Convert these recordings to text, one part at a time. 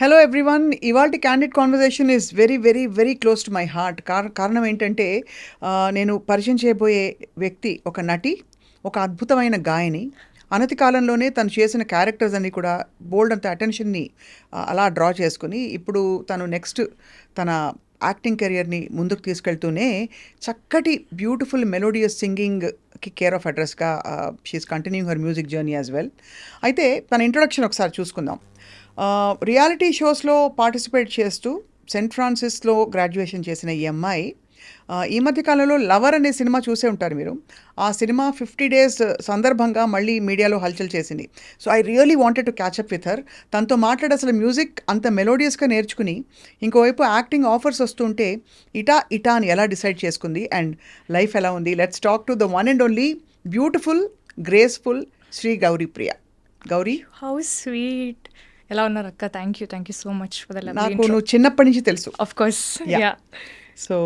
Hello everyone ఇవాల్టి candid conversation is very very very close to my heart కారణం ఏంటంటే నేను పరిచయం చేయబోయే వ్యక్తి ఒక నటి ఒక అద్భుతమైన గాయని. అనతి కాలంలోనే తను చేసిన క్యారెక్టర్స్ అన్ని కూడా బోల్డ్ అంత అటెన్షన్ని అలా డ్రా చేసుకుని ఇప్పుడు తను నెక్స్ట్ తన యాక్టింగ్ కెరియర్ని ముందుకు తీసుకెళ్తూనే చక్కటి బ్యూటిఫుల్ మెలోడియస్ సింగింగ్కి care of అడ్రస్గా she is continuing her music journey as well అయితే తన ఇంట్రొడక్షన్ ఒకసారి చూసుకుందాం. రియాలిటీ షోస్లో పార్టిసిపేట్ చేస్తూ సెంట్ ఫ్రాన్సిస్లో గ్రాడ్యుయేషన్ చేసిన ఈ అమ్మాయి ఈ మధ్య కాలంలో లవర్ అనే సినిమా చూసే ఉంటారు మీరు. ఆ సినిమా ఫిఫ్టీ డేస్ సందర్భంగా మళ్ళీ మీడియాలో హల్చల్ చేసింది. So I really wanted to catch up with her తనతో మాట్లాడి అసలు మ్యూజిక్ అంత మెలోడియస్గా నేర్చుకుని ఇంకోవైపు యాక్టింగ్ ఆఫర్స్ వస్తుంటే ఇటా ఇటా అని ఎలా డిసైడ్ చేసుకుంది అండ్ లైఫ్ ఎలా ఉంది. Let's talk to the one and only beautiful graceful Shri Gauri Priya. Gauri? How sweet ఎలా ఉన్నారు అక్క? Thank you thank you so much for the నాకు నువ్వు చిన్నప్పటి నుంచి తెలుసు. Of course. యా సో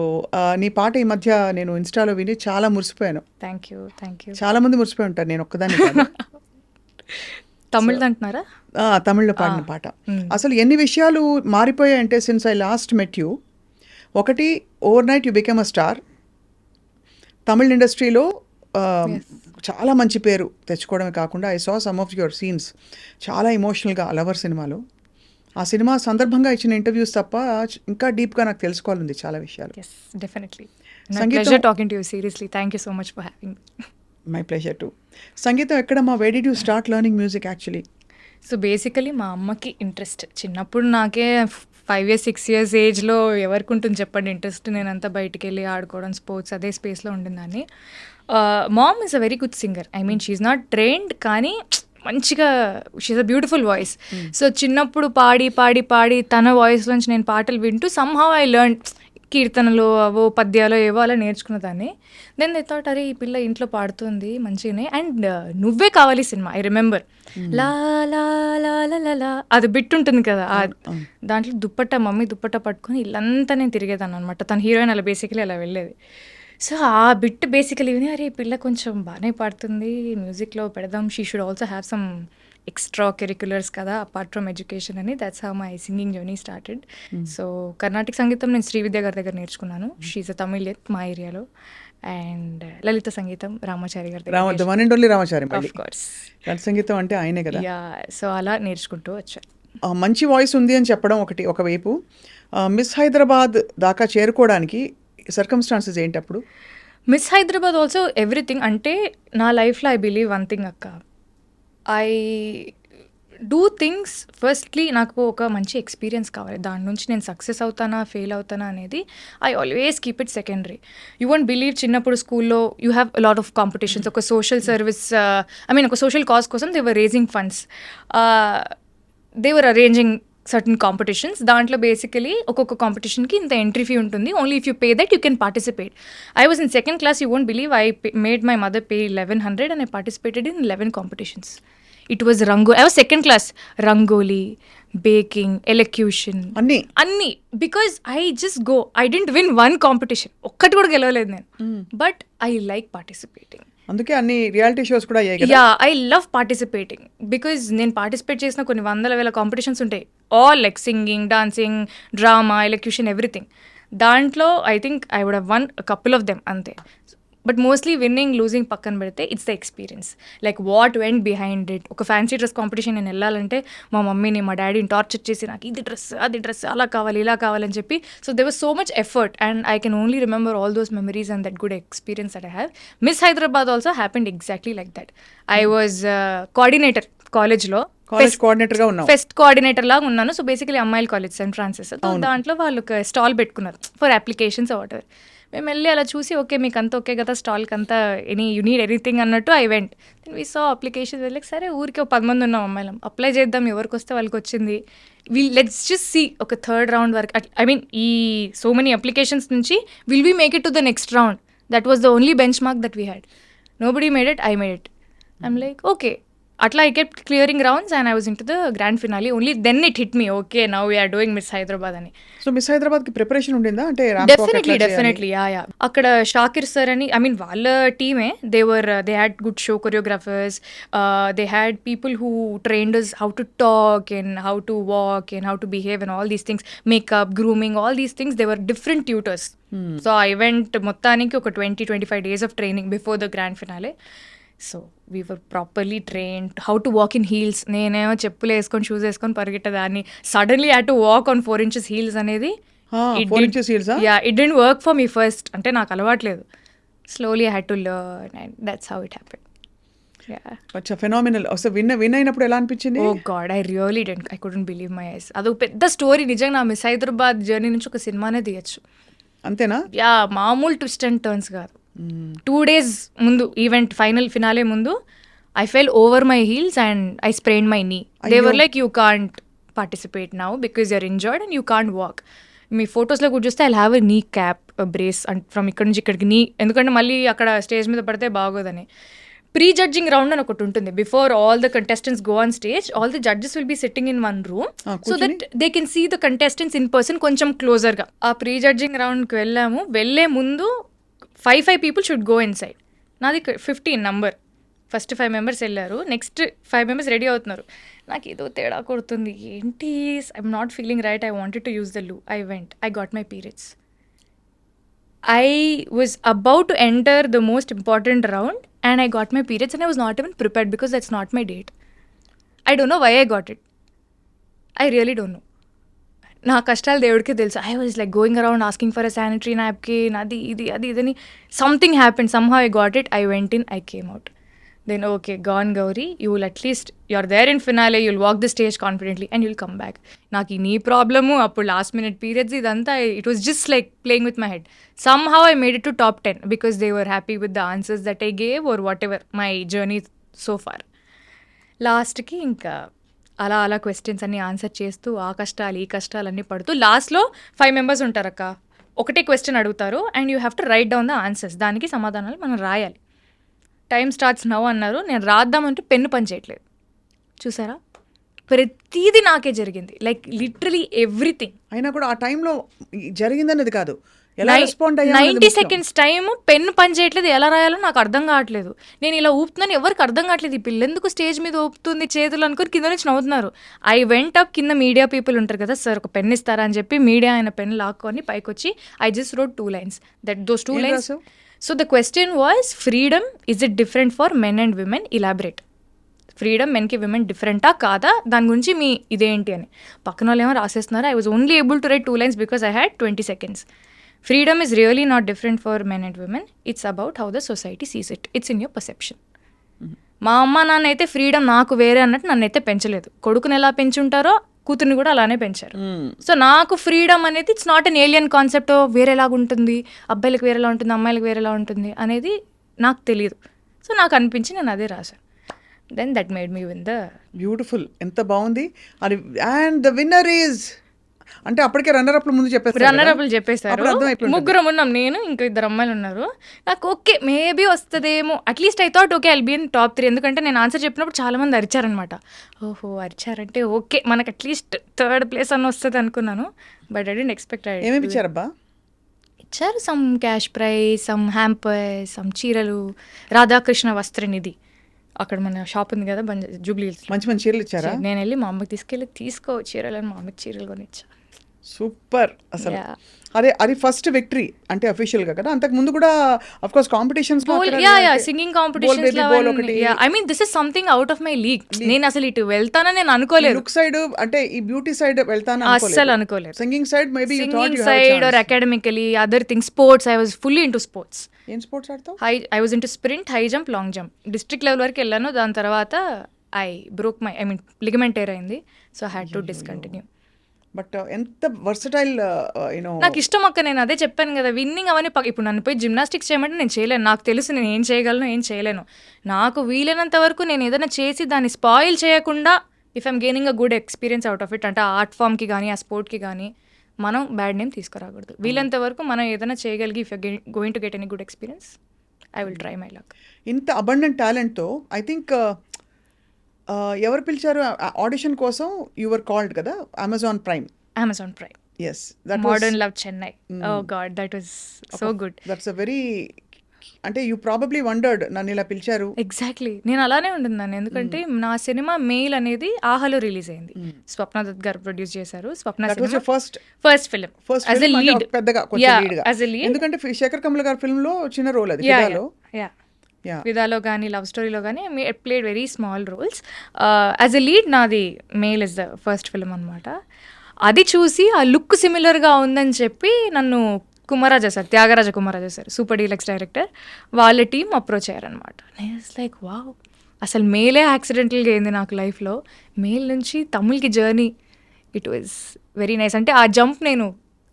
నీ పాట ఈ మధ్య నేను ఇన్స్టాలో విని చాలా మురిసిపోయాను. థ్యాంక్ యూ థ్యాంక్ యూ చాలా మంది మురిసిపోయి ఉంటారు నేను ఒక్కదాన్ని కాదు. తమిళ్ అంటున్నారా? తమిళ్ళో పాడిన పాట. అసలు ఎన్ని విషయాలు మారిపోయాయంటే since I last met you ఒకటి overnight you become a star Tamil ఇండస్ట్రీలో చాలా మంచి పేరు తెచ్చుకోవడమే కాకుండా I saw some of your scenes చాలా ఎమోషనల్గా లవర్ సినిమాలో. ఆ సినిమా సందర్భంగా ఇచ్చిన ఇంటర్వ్యూస్ తప్ప ఇంకా డీప్గా నాకు తెలుసుకోవాలంది చాలా విషయాలు. ఎస్ డెఫినెట్లీ సంగీతం- pleasure talking to you seriously thank you so much for having my pleasure to సంగీతం ఎక్కడమ్మా way did you start learning music actually so basically మా అమ్మకి ఇంట్రెస్ట్ చిన్నప్పుడు నాకే ఫైవ్ ఇయర్స్ సిక్స్ ఇయర్స్ ఏజ్లో ఎవరికి ఉంటుంది చెప్పండి. ఇంట్రెస్ట్ నేనంతా బయటికి వెళ్ళి ఆడుకోవడం స్పోర్ట్స్ అదే స్పేస్లో ఉండిందని mom is a very good singer I mean she's not trained కానీ మంచిగా she's a beautiful voice so చిన్నప్పుడు పాడి పాడి పాడి తన వాయిస్ నుంచి నేను పాటలు వింటూ సమ్హౌ ఐ లెర్న్ కీర్తనలు అవో పద్యాలు ఏవో అలా నేర్చుకున్నదాన్ని దెన్ దే థాట్ అరే ఈ పిల్ల ఇంట్లో పాడుతుంది మంచిగానే. And Nuvve Kavali cinema I remember la la అది బిట్ ఉంటుంది కదా దాంట్లో దుప్పట్ట మమ్మీ దుప్పట్ట పట్టుకొని ఇల్లంతా నేను తిరిగేదాన్ని అనమాట తన హీరోయిన్ అలా బేసికలీ అలా వెళ్ళేది. సో ఆ బిట్ బేసికలీ విని అరే పిల్ల కొంచెం బాగానే పాడుతుంది మ్యూజిక్లో పెడదాం she should also have some extracurriculars కదా అపార్ట్ ఫ్రమ్ ఎడ్యుకేషన్ అని. That's how my singing journey started so Karnataka సంగీతం నేను శ్రీవిద్య గారి దగ్గర నేర్చుకున్నాను. షీఈ్ అ తమిళ్ మా ఏరియాలో అండ్ లలిత సంగీతం రామాచారి గారి దగ్గర the one and only Ramachari of course సంగీతం అంటే ఆయనే కదా? యా సో అలా నేర్చుకుంటూ వచ్చా. ఆ, మంచి వాయిస్ ఉంది అని చెప్పడం ఒకటి ఒకవైపు. మిస్ హైదరాబాద్ దాకా చేరుకోవడానికి సర్కమ్స్టాన్సెస్ ఏంటి అప్పుడు మిస్ హైదరాబాద్ ఆల్సో ఎవ్రీథింగ్ అంటే నా లైఫ్లో ఐ బిలీవ్ వన్ థింగ్ అక్క. ఐ డూ థింగ్స్ ఫస్ట్లీ నాకు ఒక మంచి ఎక్స్పీరియన్స్ కావాలి. దాని నుంచి నేను సక్సెస్ అవుతానా ఫెయిల్ అవుతానా అనేది I always keep it secondary you won't believe చిన్నప్పుడు స్కూల్లో you have lot of competitions ఒక సోషల్ సర్వీస్ ఐ మీన్ ఒక సోషల్ కాజ్ కోసం they were raising funds they were arranging certain competitions దాంట్లో బేసికలీ ఒక్కొక్క కాంపిటీషన్కి ఇంత ఎంట్రీ ఫీ ఉంటుంది. Only if you pay that you can participate I was in second class you won't believe I made my mother pay eleven hundred and I participated in eleven competitions it was రంగో I was second class rangoli baking elocution అన్నీ? అన్నీ. Because I just go I didn't win one competition ఒక్కటి కూడా గెలవలేదు నేను. But I like participating అందుకే అన్ని reality shows కూడా yeah I love participating because నేను పార్టిసిపేట్ చేసిన కొన్ని వందల వేల కాంపిటీషన్స్ ఉంటాయి. All like singing dancing drama elocution everything దాంట్లో I think I would won couple of them అంతే. బట్ మోస్ట్లీ విన్నింగ్ లూజింగ్ పక్కన పెడితే it's the experience. Like what went behind it ఒక ఫ్యాన్సీ డ్రెస్ కాంపిటీషన్ నేను వెళ్ళాలంటే మా మమ్మీని మా డాడీని టార్చర్ చేసి నాకు ఇది డ్రెస్ అది డ్రెస్ అలా కావాలి ఇలా కావాలని చెప్పి. So they was so much effort and I can only remember all those memories and that good experience that I have miss Hyderabad also happened exactly like that I was coordinator కాలేజ్లో college కోఆర్డినేటర్గా fest coordinator లాగా ఉన్నాను. So basically అమ్మాయిల college saint Francis దాంట్లో వాళ్ళు stall పెట్టుకున్నారు. For applications water మేము వెళ్ళి అలా చూసి ఓకే మీకు అంత ఓకే కదా స్టాల్కి అంతా ఎనీ యూ నీడ్ ఎనీథింగ్ అన్నట్టు I went. Then we so application వెళ్ళి సరే ఊరికి ఒక పది మంది ఉన్నాం అమ్మాయిలం అప్లై చేద్దాం ఎవరికి వస్తే వాళ్ళకి వచ్చింది వీ లెట్స్ జస్ట్ సీ ఒక థర్డ్ రౌండ్ వరకు. ఐ మీన్ ఈ సో మెనీ అప్లికేషన్స్ నుంచి will we make it to the next round that was the only benchmark that we had nobody made it I made it I'm like okay అట్లా I kept clearing rounds and I was into the grand finale only then it hit me okay now we're doing miss Hyderabad అని. So miss హైదరాబాద్కి preparation ఉండిందా? అంటే definitely? Definitely yeah yeah అక్కడ Shakir sir అని I mean వాళ్ళ టీమే they were they had good show choreographers they had people who trained how to talk and how to walk and how to behave and all these things makeup grooming all these things they were different tutors so ఆ event మొత్తానికి ఒక twenty twenty five days of training before the grand finale so we were properly trained how to walk in heels నేనేమో చెప్పులు వేసుకొని shoes వేసుకొని పరిగెట్టేదాన్ని. Suddenly had to walk on four inches heels అనేది? Yeah it didn't work for me first అంటే నాకు అలవాట్లేదు slowly had to learn and that's how it happen yeah అచ్చా phenomenal అసలు విన్ విన్ అయినప్పుడు ఎలా అనిపించింది? ఓ god I really didn't I couldn't believe my eyes అదొక పెద్ద స్టోరీ నిజంగా నా మిస్ హైదరాబాద్ జర్నీ నుంచి ఒక సినిమానే తీయచ్చు. అంతేనా? యా మామూలు ట్విస్ట్ అండ్ టర్న్స్ కాదు. టూ డేస్ ముందు ఈవెంట్ ఫైనల్ ఫినాలే ముందు I fell over my heels and I sprain my knee they were like you can't participate now because you're injured and you can't walk మీ ఫొటోస్లో కూడా చూస్తే I have a kneecap brace and from ఇక్కడ నుంచి ఇక్కడికి నీ ఎందుకంటే మళ్ళీ అక్కడ స్టేజ్ మీద పడితే బాగోదని. ప్రీ జడ్జింగ్ రౌండ్ అని ఒకటి ఉంటుంది. Before all the contestants go on stage all the judges will be sitting in one room so that they can see the contestants in person కొంచెం క్లోజర్గా ఆ ప్రీ జడ్జింగ్ రౌండ్కి వెళ్ళాము. వెళ్ళే ముందు five five people should go inside నాది fifteen number first five members వెళ్ళారు. Next five members ready అవుతున్నారు. నాకు ఏదో తేడా కొడుతుంది. ఏంటి? I'm not feeling right I wanted to use the loo I went I got my periods I was about to enter the most important round and I got my periods and I was not even prepared because that's not my date I don't know why I got it I really don't know నా కష్టాలు దేవుడికే తెలుసు. I was like going around asking for a sanitary napkin అది ఇది అది ఇదని something happen somehow I got it I went in I came out then okay gone Gauri you will at least you are there in finale you'll walk the stage confidently and you'll come back నాకు ఈ నీ problem అప్పుడు last minute periods ఇదంతా it was just like playing with my head somehow I made it to top ten because they were happy with the answers that I gave or whatever my journey so far లాస్ట్కి ఇంకా అలా అలా questions అన్ని answer చేస్తూ ఆ కష్టాలు ఈ కష్టాలు అన్నీ పడుతూ లాస్ట్లో ఫైవ్ మెంబర్స్ ఉంటారక్క. ఒకటే క్వశ్చన్ అడుగుతారు and you have to write down the answers దానికి సమాధానాలు మనం రాయాలి. టైం స్టార్ట్స్ నవ్ అన్నారు. నేను రాద్దామంటే పెన్ను పని చేయట్లేదు చూసారా? ప్రతిదీ నాకే జరిగింది. లైక్ లిటరలీ ఎవ్రీథింగ్ అయినా కూడా ఆ టైంలో జరిగిందనేది కాదు. ఎలా respond ninety seconds time pen పని చేయట్లేదు ఎలా రాయాలో నాకు అర్థం కావట్లేదు. నేను ఇలా ఊపుతున్నాను ఎవరికి అర్థం కావట్లేదు. ఈ పిల్ల ఎందుకు స్టేజ్ మీద ఊపుతుంది చేతులు అనుకుని కింద నుంచి నవ్వుతున్నారు. ఐ వెంట్ అప్ కింద మీడియా పీపుల్ ఉంటారు కదా సార్ ఒక పెన్ ఇస్తారా? అని చెప్పి మీడియా ఆయన పెన్ లాక్కొని పైకి వచ్చి I just wrote two lines that those two lines? So the question was freedom is it different for men and women elaborate freedom మెన్కి women డిఫరెంటా కాదా? దాని గురించి మీ ఇదేంటి? అని. పక్కన వాళ్ళు ఏమో రాసేస్తున్నారు I was only able to write two lines because I had twenty seconds freedom is really not different for men and women it's about how the society sees it it's in your perception మా అమ్మ నాన్న అయితే freedom నాకు వేరే అన్నట్టు నన్ను అయితే పెంచలేదు. కొడుకుని ఎలా పెంచుంటారో కూతుర్ని కూడా అలానే పెంచారు. సో నాకు ఫ్రీడమ్ అనేది it's not an alien concept వేరేలాగా ఉంటుంది అబ్బాయిలకు వేరేలా ఉంటుంది అమ్మాయిలకు వేరేలా ఉంటుంది అనేది నాకు తెలియదు సో నాకు అనిపించి నేను అదే రాశాను. Then that made me win the beautiful ఎంత బాగుంది. అండ్ ద విన్నర్ ఈజ్ అంటే అప్పటికే రన్నర్ అప్ ముందు చెప్పేస్తారు రన్నర్? అప్లు చెప్పేశారు. ముగ్గురం ఉన్నాం నేను ఇంకా ఇద్దరు అమ్మాయిలు ఉన్నారు. నాకు ఓకే మేబీ వస్తుందేమో. At least I thought okay I'll be in top three ఎందుకంటే నేను ఆన్సర్ చెప్పినప్పుడు చాలా మంది అరిచారనమాట ఓహో అరిచారంటే ఓకే మనకు అట్లీస్ట్ థర్డ్ ప్లేస్ అన్న వస్తుంది అనుకున్నాను. బట్ ఐ డెంట్ ఎక్స్పెక్ట్ ఏమేమి ఇచ్చారబ్బా? ఇచ్చారు some cash prize some hamper some చీరలు. రాధాకృష్ణ వస్త్రనిధి అక్కడ మన షాప్ ఉంది కదా జూబ్లీ మంచి మంచి చీరలు ఇచ్చారా? నేను వెళ్ళి మా అమ్మకి తీసుకెళ్ళి తీసుకో చీరలు అని మా అమ్మకి చీరలు కొనిచ్చా. సూపర్ అసలు. అదే అది ఫస్ట్ విక్టరీ అంటే అఫీషియల్గా కదా? అంతకు ముందు కూడా of course competitions yeah yeah singing competitions I mean this is something out of my league నేను అసలు ఇటు వెళ్తానని నేను అనుకోలేదు. లుక్ సైడ్ అంటే ఈ బ్యూటీ సైడ్ వెళ్తాను అస్సలు అనుకోలేదు. Singing side maybe you thought singing side or academically other thing sports I was fully into sports ఏం sports ఆడతావు? Hi I was into sprint high jump long jump district level వరకు వెళ్ళాను దాని తర్వాత I broke my I mean ligament tear అయింది. So had to discontinue but ఎంత uh, versatile you know నాకు ఇష్టం అక్క నేను అదే చెప్పాను కదా విన్నింగ్ అవన్నీ ఇప్పుడు నన్ను పోయి జిమ్నాస్టిక్స్ చేయమంటే నేను చేయలేను. నాకు తెలుసు నేను ఏం చేయగలను ఏం చేయలేను. నాకు వీలైనంత వరకు నేను ఏదైనా చేసి దాన్ని స్పాయిల్ చేయకుండా if I'm gaining a good experience out of it అంటే ఆ ఆర్ట్ ఫామ్కి కానీ ఆ స్పోర్ట్కి కానీ మనం బ్యాడ్ నేమ్ తీసుకురాకూడదు. వీలైనంత వరకు మనం ఏదైనా చేయగలిగి if going to get any good experience I will try my luck ఇంత అబండెంట్ టాలెంట్తో ఐ థింక్ ఎవరు పిలిచారు? ఆడిషన్ కోసం యువర్ కాల్డ్ కదా? Amazon Prime Amazon Prime yes that modern love Chennai oh god that was so good that's a very అంటే you probably wondered నన్ను ఇలా పిలిచారు. ఎగ్జాక్ట్లీ నేను అలానే ఉంటున్నాను. ఎందుకంటే నా సినిమా మెయిల్ అనేది ఆహాలో రిలీజ్ అయింది. స్వప్న దత్ గారు ప్రొడ్యూస్ చేశారు. Swapna first first film first as a lead పెద్దగా కొంచెం లీడ్ ఎందుకంటే శేఖర్ కమల్ గారి ఫిల్మ్లో చిన్న రోల్ అది యా విదాలో కానీ లవ్ స్టోరీలో కానీ played very small roles as a lead నాది mail is the first film అనమాట అది చూసి ఆ లుక్ సిమిలర్గా ఉందని చెప్పి నన్ను Kumararaja sir Thyagaraja Kumararaja sir super deluxe director వాళ్ళ టీం అప్రోచ్ అయ్యారనమాట నేను లైక్ వావ్ అసలు మేలే యాక్సిడెంటల్గా అయింది నాకు లైఫ్లో మేల్ నుంచి తమిళ్కి journey it was very nice అంటే ఆ జంప్ నేను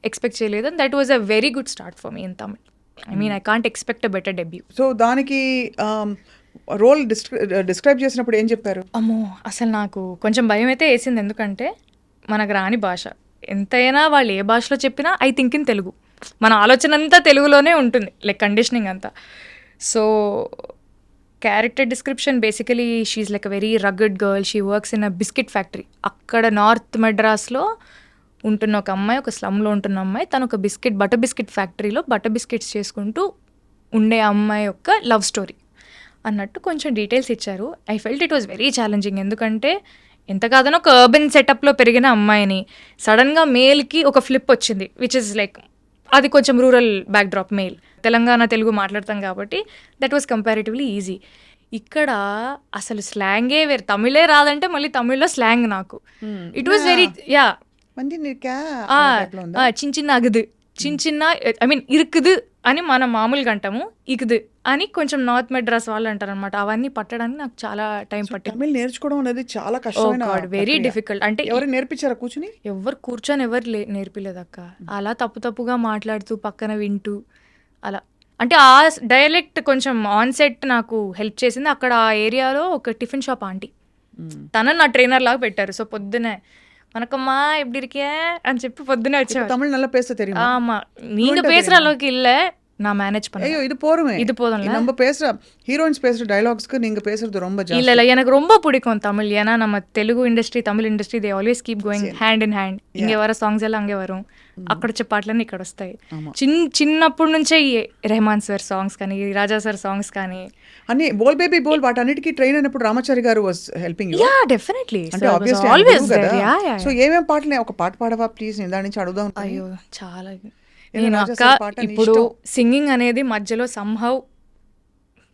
ఎక్స్పెక్ట్ చేయలేదు that was a very good start for me in Tamil I mean I can't expect a better debut so దానికి రోల్ డిస్క్రైబ్ చేసినప్పుడు ఏం చెప్పారు? అమ్మో అసలు నాకు కొంచెం భయం అయితే వేసింది. ఎందుకంటే మనకు రాని భాష. ఎంతైనా వాళ్ళు ఏ భాషలో చెప్పినా ఐ థింక్ ఇన్ తెలుగు. మన ఆలోచన అంతా తెలుగులోనే ఉంటుంది లైక్ కండిషనింగ్ అంతా. So character description basically she's like a very rugged girl she works in a biscuit factory అక్కడ నార్త్ మెడ్రాస్లో ఉంటున్న ఒక అమ్మాయి ఒక స్లమ్లో ఉంటున్న అమ్మాయి తను ఒక బిస్కెట్ బటర్ బిస్కెట్ ఫ్యాక్టరీలో బటర్ బిస్కెట్స్ చేసుకుంటూ ఉండే అమ్మాయి యొక్క లవ్ స్టోరీ అన్నట్టు కొంచెం డీటెయిల్స్ ఇచ్చారు. I felt it was very challenging. ఎందుకంటే ఎంత కాదనో ఒక అర్బన్ సెటప్లో పెరిగిన అమ్మాయిని సడన్గా మేల్కి ఒక ఫ్లిప్ వచ్చింది విచ్ ఇస్ లైక్ అది కొంచెం rural backdrop mail. Telangana Telugu మాట్లాడతాం కాబట్టి దట్ వాస్ కంపారిటివ్లీ ఈజీ ఇక్కడ అసలు స్లాంగే వేరు. తమిళే రాదంటే మళ్ళీ తమిళ్ళో స్లాంగ్ నాకు. ఇట్ వాస్ వెరీ యా ఆ, చిన్న చిన్న అగుదు. చిన్న చిన్న ఐ మీన్ ఇరుకుదు అని మనం మామూలుగా అంటాము ఇకుదు అని కొంచెం నార్త్ మెడ్రాస్ వాళ్ళు అంటారు అనమాట అవన్నీ పట్టడానికి నాకు చాలా టైం పట్టింది. తమిళ్ నేర్చుకోవడం అనేది చాలా కష్టమైన వెరీ. డిఫికల్ట్ అంటే ఎవరు నేర్పించారా కూర్చుని? ఎవరు కూర్చొని ఎవరు నేర్పిలేదు అక్క. అలా తప్పు తప్పుగా మాట్లాడుతూ పక్కన వింటూ అలా. అంటే ఆ డైలెక్ట్ కొంచెం ఆన్ సెట్ నాకు హెల్ప్ చేసింది. అక్కడ ఆ ఏరియాలో ఒక టిఫిన్ షాప్ ఆంటీ. తన నా ట్రైనర్ లాగా పెట్టారు. సో పొద్దునే வணக்கம்மா எப்படி இருக்கீங்க? அந்த செப்பு பொద్దున வச்சு தமிழ் நல்லா பேச தெரியும்? ஆமா நீங்க பேசுற அளவுக்கு இல்ல. நான் மேனேஜ் பண்ணேன் ஐயோ இது போருமே இது போதும் நம்ம பேசுற ஹீரோயின்ஸ் பேசுற டயலாக்ஸ்க்கு நீங்க பேசுறது ரொம்ப இல்ல இல்ல எனக்கு ரொம்ப பிடிக்கும் தமிழ். ஏன்னா நம்ம Telugu industry Tamil industry they always keep going hand in hand ఇంగే వర సాంగ్స్ ఎలా అంగే వరం అక్కడ వచ్చే పాటలన్నీ ఇక్కడ వస్తాయి చిన్న చిన్నప్పటి నుంచే రెహమాన్ சார் சாங்ஸ் కానీ రాజా సార్ సాంగ్స్ కానీ అన్ని బోల్ బేబీ బోల్ వాటన్నిటికీ ట్రైన్ అయినప్పుడు రామాచారి గారు was helping you yeah definitely అంటే ఆబ్వియస్లీ ఆల్వేస్ కదా. సో ఏమేం పాటలు ఒక పాట పాడవా ప్లీజ్ నేను దాని నుంచి అడుగుదాం. అయ్యో చాలా. ఏదో నేను అక్క ఇప్పుడు. సింగింగ్ అనేది మధ్యలో సంహౌ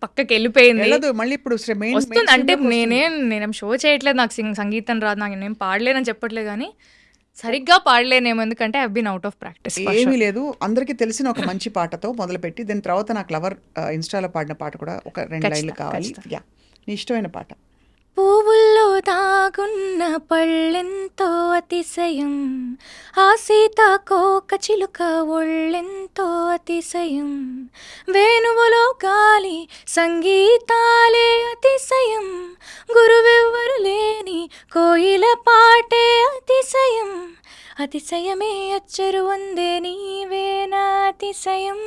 పక్కకి వెళ్ళిపోయింది. మళ్ళీ ఇప్పుడు వస్తుంది. అంటే నేనేం నేనేం షో చేయట్లేదు. నాకు సింగ్ సంగీతం రాదు. నాకు నేను పాడలేనని చెప్పట్లేదు కానీ సరిగ్గా పాడలేనేమో ఎందుకంటే I been out of practice ఏమీ లేదు. అందరికీ తెలిసిన ఒక మంచి పాటతో మొదలుపెట్టి దాని తర్వాత నాకు లవర్ ఇన్స్టాలో పాడిన పాట కూడా ఒక రెండు లైన్లు కావాలి. యా నీ ఇష్టమైన పాట. పువ్వుల్లో దాగున్న పళ్ళెంతో అతిశయం. ఆ సీతాకోక చిలుక ఒళ్ళెంతో అతిశయం. వేణువులో గాలి సంగీతాలే అతిశయం. గురువెవ్వరు లేని కోయిల పాటే అతిశయం. అతిశయమే అచ్చరు వందే నీవేనా అతిశయం.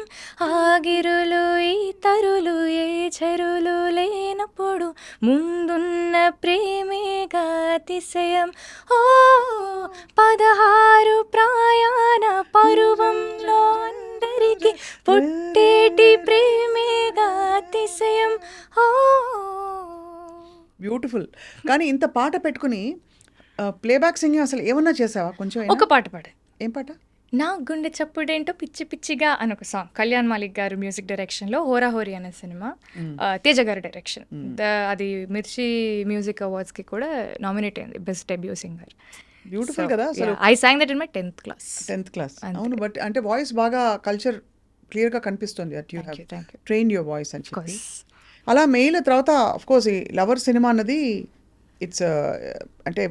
ఆగిరులు ఈ తరులు ఏ చెరులు లేనప్పుడు ముందున్న ప్రేమేగా అతిశయం. ఓ పదహారు ప్రయాణ పరువంలో అందరికి పుట్టేటి ప్రేమేగా అతిశయం. ఓ బ్యూటిఫుల్ కానీ ఇంత పాట పెట్టుకుని ప్లేబ్యాక్ సింగింగ్ అసలు ఏమన్నా చేసావా కొంచెం? ఒక పాట పాడు. ఏం పాట? నా గుండె చప్పుడేంటో పిచ్చి పిచ్చిగా అని ఒక సాంగ్ కళ్యాణ్ మాలిక్ గారు మ్యూజిక్ డైరెక్షన్లో హోరా హోరీ అనే సినిమా తేజ గారి డైరెక్షన్ అది మిర్చి మ్యూజిక్ అవార్డ్స్కి కూడా నామినేట్ అయింది బెస్ట్ డెబ్యూ సింగర్ బ్యూటిఫుల్ కదా I song that in my tenth class tenth class అవును బట్ అంటే వాయిస్ బాగా కల్చర్ క్లియర్గా కనిపిస్తుంది that you. Train your voice అని చెప్పి. అలా మెయిల్ తర్వాత అఫ్ కోర్స్ ఈ లవర్ సినిమా అన్నది ఇట్స్ అంటే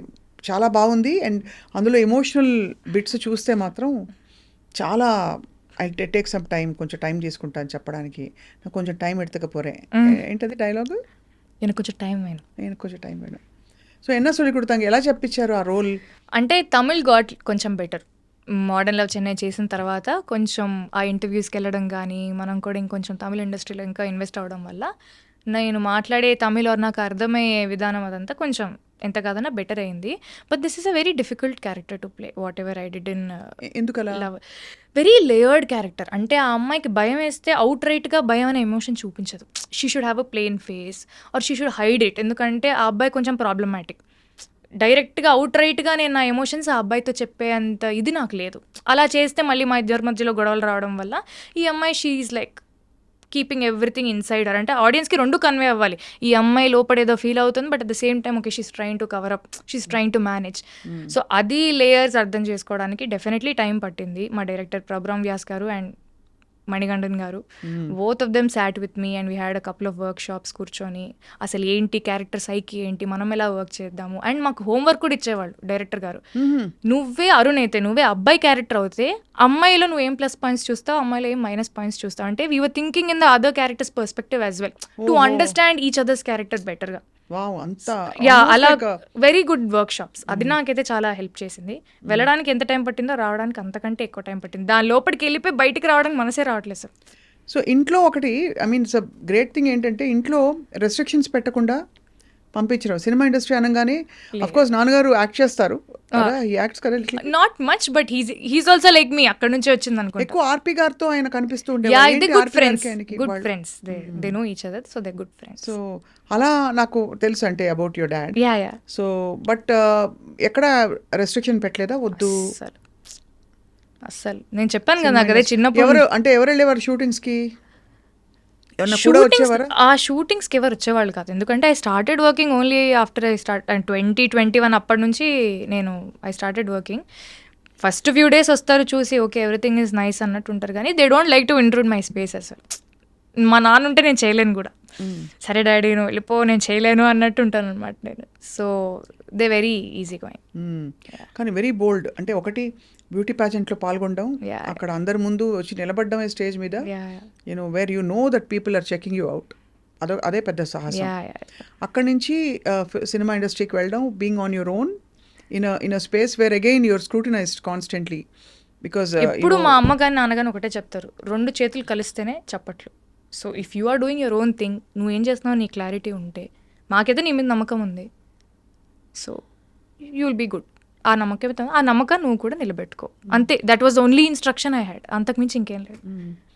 చాలా బాగుంది. అండ్ అందులో ఎమోషనల్ బిట్స్ చూస్తే మాత్రం చాలా ఐ టేక్ సమ్ టైం కొంచెం టైం తీసుకుంటాను చెప్పడానికి. నాకు కొంచెం టైం ఎడతకపోరే. ఏంటది డైలాగ్? నేను కొంచెం టైం వేணும் నేను కొంచెం టైం వేయడం సో ఎన్న సొలి కొడుతాంగి ఎలా చెప్పించారు ఆ రోల్? అంటే తమిళ్ గాడ్ కొంచెం బెటర్. మోడర్న్ లవ్ చెన్నై చేసిన తర్వాత కొంచెం ఆ ఇంటర్వ్యూస్కి వెళ్ళడం కానీ మనం కూడా ఇంకొంచెం తమిళ ఇండస్ట్రీలో ఇంకా ఇన్వెస్ట్ అవ్వడం వల్ల నేను మాట్లాడే తమిళ్ ఆర్ నాకు అర్థమయ్యే విధానం అదంతా కొంచెం ఎంత కాదన్నా బెటర్ అయింది. But this is a very difficult character to play whatever I did in ఎందుకలా? లవ్ వెరీ లేయర్డ్ క్యారెక్టర్ అంటే ఆ అమ్మాయికి భయం వేస్తే అవుట్ రైట్గా భయం అనే ఎమోషన్ చూపించదు. She should have a plain face or she should hide it ఎందుకంటే ఆ అబ్బాయి కొంచెం ప్రాబ్లమాటిక్ డైరెక్ట్గా అవుట్ రైట్గా నేను నా ఎమోషన్స్ ఆ అబ్బాయితో చెప్పే అంత ఇది నాకు లేదు. అలా చేస్తే మళ్ళీ మా ఇద్దరి మధ్యలో గొడవలు రావడం వల్ల ఈ అమ్మాయి she is like keeping everything inside అంటే ఆడియన్స్కి రెండు కన్వే అవ్వాలి. ఈ అమ్మాయి లోపల ఏదో ఫీల్ అవుతుంది but at the same time okay she's trying to cover up she's trying to manage so అది లేయర్స్ అర్థం చేసుకోవడానికి డెఫినెట్లీ టైం పట్టింది మా డైరెక్టర్ ప్రభ్రామ్ వ్యాస్ గారు. అండ్ మణిగండన్ గారు. Both of them sat with me and we had a couple of workshops కూర్చొని అసలు ఏంటి క్యారెక్టర్ సైకి ఏంటి మనం ఎలా వర్క్ చేద్దాము? అండ్ మాకు హోంవర్క్ కూడా ఇచ్చేవాళ్ళు డైరెక్టర్ గారు. మ్మ్. నువ్వే అరుణ్ అయితే నువ్వే అబ్బాయి క్యారెక్టర్ అవుతే అమ్మాయిలో నువ్వు ఏం ప్లస్ పాయింట్స్ చూస్తావు అమ్మాయిలో ఏం మైనస్ పాయింట్స్ చూస్తావు? అంటే we were thinking in the other characters perspective as well to. Understand each others character బెటర్గా యా అలా వెరీ గుడ్ వర్క్ షాప్స్ అది నాకైతే చాలా హెల్ప్ చేసింది. వెళ్ళడానికి ఎంత టైం పట్టిందో రావడానికి అంతకంటే ఎక్కువ టైం పట్టింది. దాని లోపలికి వెళ్ళిపోయి బయటికి రావడానికి మనసే రావట్లేదు సార్. సో ఇంట్లో ఒకటి ఐ మీన్ గ్రేట్ థింగ్ ఏంటంటే ఇంట్లో రెస్ట్రిక్షన్స్ పెట్టకుండా పంపించరు సినిమా ఇండస్ట్రీ అనగానే అఫ్ కోర్స్ నాన్నగారు యాక్ట్ చేస్తారు. Not much but he's also like me అక్కడ నుంచే వచ్చింది అనుకుంటా. ఎక్కువ ఆర్పి గారితో ఆయన కనిపిస్తూ ఉండేవారు good friends good friends they know each other so they good friends so అలా నాకు తెలుసు అంటే about your dad yeah yeah so but ఎక్కడ రెస్ట్రిక్షన్ పెట్టలేదా? వద్దు. అస్సలు. నేను చెప్పాను కదా నాకు అదే చిన్నప్పుడు ఎవరు అంటే ఎవరు వెళ్ళేవారు షూటింగ్స్కి ఏమన్నా కూడా Shootings- వచ్చేవారా ఆ షూటింగ్స్కి ఎవరు వచ్చేవాళ్ళు కాదు. ఎందుకంటే I started working only after I start twenty twenty one అప్పటి నుంచి నేను I started working first few days వస్తారు చూసి ఓకే ఎవ్రీథింగ్ ఈజ్ నైస్ అన్నట్టు ఉంటారు. కానీ they don't like to intrude my space అసలు మా నాన్న ఉంటే నేను చేయలేను కూడా. సరే డాడీ నువ్వు వెళ్ళిపో నేను చేయలేను అన్నట్టు ఉంటాను అనమాట నేను. So they very easy going. కానీ వెరీ బోల్డ్ అంటే ఒకటి బ్యూటీ pageant లో పాల్గొనడం. అక్కడ అందరి ముందు వచ్చి నిలబడ్డమే స్టేజ్ మీద yeah you know where you know that people are checking you out అదో అదే పెద్ద సాహసం అక్కడి నుంచి సినిమా ఇండస్ట్రీకి వెళ్ళడం being on your own in in a space where again your scrutinised constantly because ఎప్పుడు మా అమ్మ కానీ నాన్నగాని ఒకటే చెప్తారు. రెండు చేతులు కలిస్తేనే చప్పట్లు. So if you are doing your own thing నువ్వు ఏం చేస్తున్నావు నీ క్లారిటీ ఉంటే మాకైతే నీ మీద నమ్మకం ఉంది. So you will be good ఆ నమ్మకం ఆ నమ్మకం నువ్వు కూడా నిలబెట్టుకో. అంతే that was only instruction I had అంతకుమించి ఇంకేం లేదు. Mm.